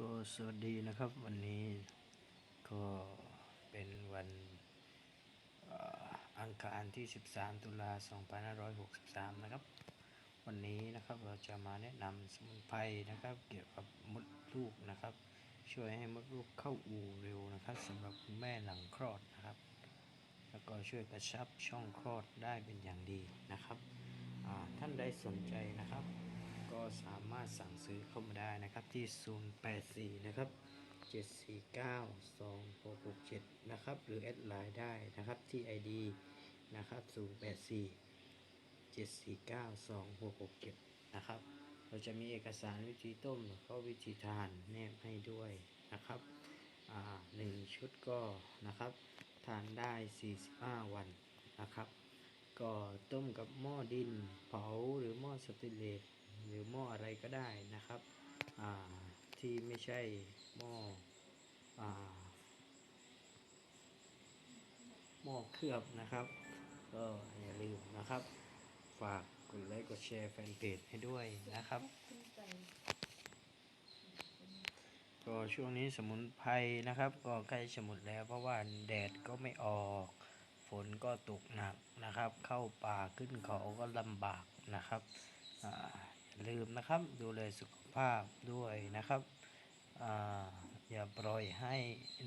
ก็สวัสดีนะครับวันนี้ก็เป็นวันอังคารที่ 13 ตุลา2563 นะครับ วันนี้นะครับเราจะมาแนะนำสมุนไพรนะครับ เกี่ยวกับมดลูกนะครับ ช่วยให้มดลูกเข้าอู่เร็วนะครับสำหรับคุณแม่หลังคลอดนะครับ แล้วก็ช่วยกระชับช่องคลอดได้เป็นอย่างดีนะครับท่านใดสนใจนะครับ ก็สามารถสั่งซื้อเข้ามาได้นะครับที่ 084 นะครับ 749 2667 นะครับ หรือแอดไลน์ได้นะครับที่ ID นะครับ 084 749 2667 นะครับ เราจะมีเอกสารวิธีต้มแล้วก็วิธีทานแนบให้ด้วยนะครับหนึ่งชุดก็นะครับ ทานได้ 45 วันนะครับ ก็ต้มกับหม้อดินเผาหรือหม้อสแติเลส หรือหม้ออะไรก็ได้นะครับที่ไม่ใช่หม้อหม้อเคลือบนะครับก็อย่าลืมนะครับ ฝากกดไลค์กดแชร์แฟนเพจให้ด้วยนะครับ ก็ช่วงนี้สมุนไพรนะครับ ก็ใกล้จะหมดแล้วเพราะว่าแดดก็ไม่ออกฝนก็ตกหนักนะครับ เข้าป่าขึ้นเขาก็ลำบากนะครับ ลืมนะครับ ดูแลสุขภาพด้วยนะครับออย่าปล่อยให้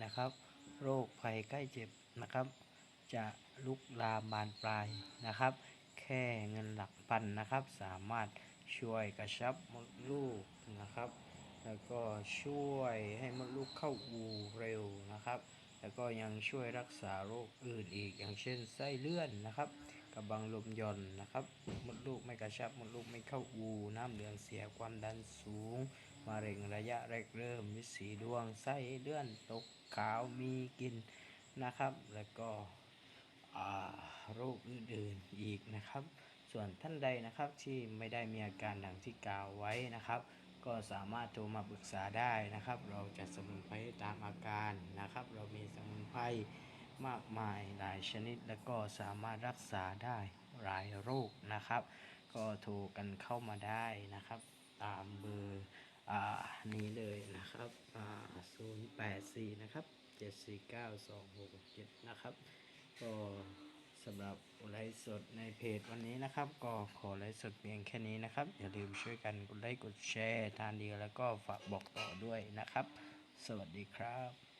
นะครับ โรคภัยใกล้เจ็บนะครับ จะลุกลามบานปลายนะครับ แค่เงินหลักพันนะครับ สามารถช่วยกระชับมดลูกนะครับ แล้วก็ช่วยให้มดลูกเข้าอูเร็วนะครับ แล้วก็ยังช่วยรักษาโรคอื่นอีก อย่างเช่นไส้เลื่อนนะครับกระบังลมย่อนนะครับมดลูกไม่กระชับมดลูกไม่เข้าอูน้ำเหลืองเสียความดันสูงมะเร็งระยะแรกเริ่มวิสีดวงไส้เลื่อนตกขาวมีกินนะครับ แล้วก็โรคอื่นๆอีกนะครับ ส่วนท่านใดนะครับที่ไม่ได้มีอาการดังที่กล่าวไว้นะครับ ก็สามารถโทรมาปรึกษาได้นะครับ เราจะสมุนไพรตามอาารนะครับ เรามีสมุนไพรมากมายหลายชนิด แล้วก็สามารถรักษาได้หลายโรคนะครับ ก็โทรกันเข้ามาได้นะครับ ตามเบอร์อนี้เลยนะครับ084นะครับ749 2667นะครับ ก็สำหรับไลฟ์สดในเพจวันนี้นะครับ ก็ขอไลฟ์สดเพียงแค่นี้นะครับ อย่าลืมช่วยกันกดไลค์กดแชร์ ทานดีแล้วก็ฝากบอกต่อด้วยนะครับ สวัสดีครับ